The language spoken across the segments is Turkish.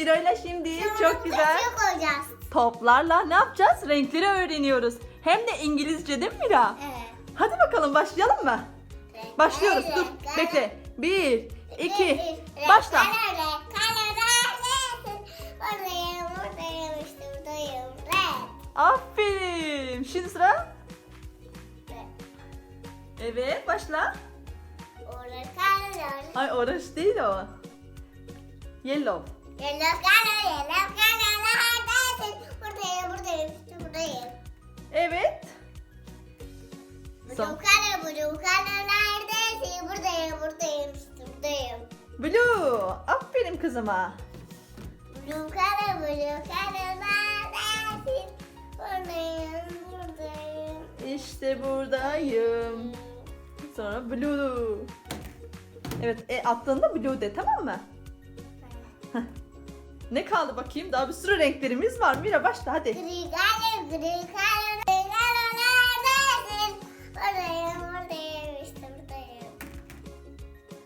Mira ile şimdi çok Çok güzel olacağız. toplarla ne yapacağız? Renkleri öğreniyoruz. Hem de İngilizce değil mi Mira? Evet. Hadi bakalım başlayalım mı? Başlıyoruz. Dur bekle. Bir, iki, başla. Buradayım, buradayım, işte buradayım. Red. Aferin. Şimdi sıra. Evet başla. Orange color. Ay orange değil o. Yellow. Yellow color, yellow color. Neredesin? Buradayım, buradayım, işte buradayım. Evet. Blue Son. color, blue color. Neredesin? Buradayım, buradayım, işte buradayım. Blue. Aferin kızıma. Blue color, blue color. Neredesin? Buradayım, buradayım. İşte buradayım. Sonra blue. Evet e, attığında blue de tamam mı? Ne kaldı bakayım? Daha bir sürü renklerimiz var. Mira başla hadi. Gri color, gri color, gri color. Neredesin? Buradayım, buradayım, işte buradayım.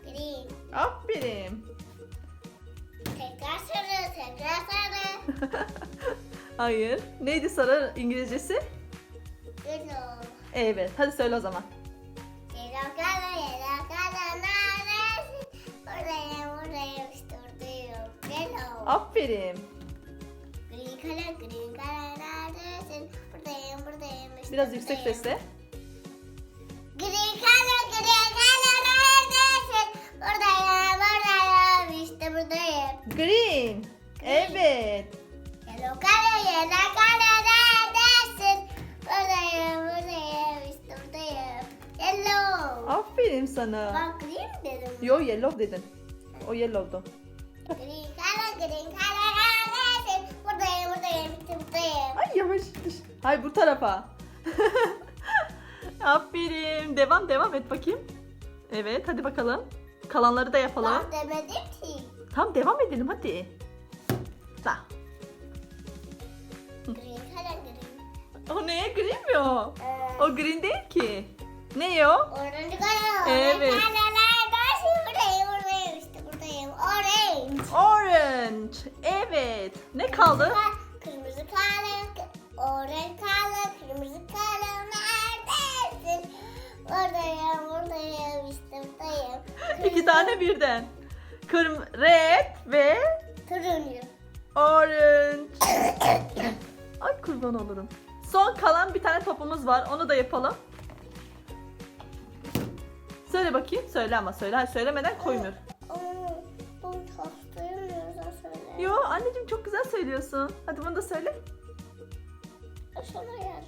Green. Aferin. Tekrar sarı, tekrar sarı. Hayır. Neydi sarı İngilizcesi? Yellow. Evet. Hadi söyle o zaman. Yellow Aferin. Green color, green color. Neredesin? Buradayım, buradayım, işte Biraz yüksek buradayım. sesle. Green color, green color. Neredesin? Buradayım, buradayım, işte buradayım. Green. Evet. Yellow color, yellow color. Neredesin? Buradayım, buradayım, işte buradayım. Yellow. Aferin sana. Bak green dedim? Yo yellow dedin. O yellow'du. Green green color. Neredesin? Buradayım, buradayım, buradayım. Ay yavaş. Hay bu tarafa. Aferin. Devam devam et bakayım. Evet hadi bakalım. Kalanları da yapalım. Ben demedim ki. Tamam devam edelim hadi. Green green. O neye green mi o? Ee, O green değil ki. Ne o? Orange color. Evet. Orange Ne kaldı? Ka- Kırmızı kalem, orange kalem, kırmızı kalem neredesin? Buradayım, buradayım, işte buradayım. İki tane birden. Kırm red ve Turuncu. orange. Ay kurban olurum. Son kalan bir tane topumuz var. Onu da yapalım. Söyle bakayım. Söyle ama söyle. Hayır, söylemeden koymuyor. Söyle. Yo anneciğim çok güzel söylüyorsun. Hadi bunu da söyle. Sana yer.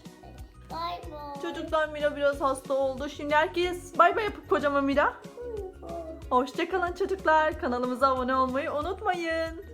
Bay bay. Çocuklar Mira biraz hasta oldu. Şimdi herkes bay bay yapıp kocaman Mira. Hoşçakalın çocuklar. Kanalımıza abone olmayı unutmayın.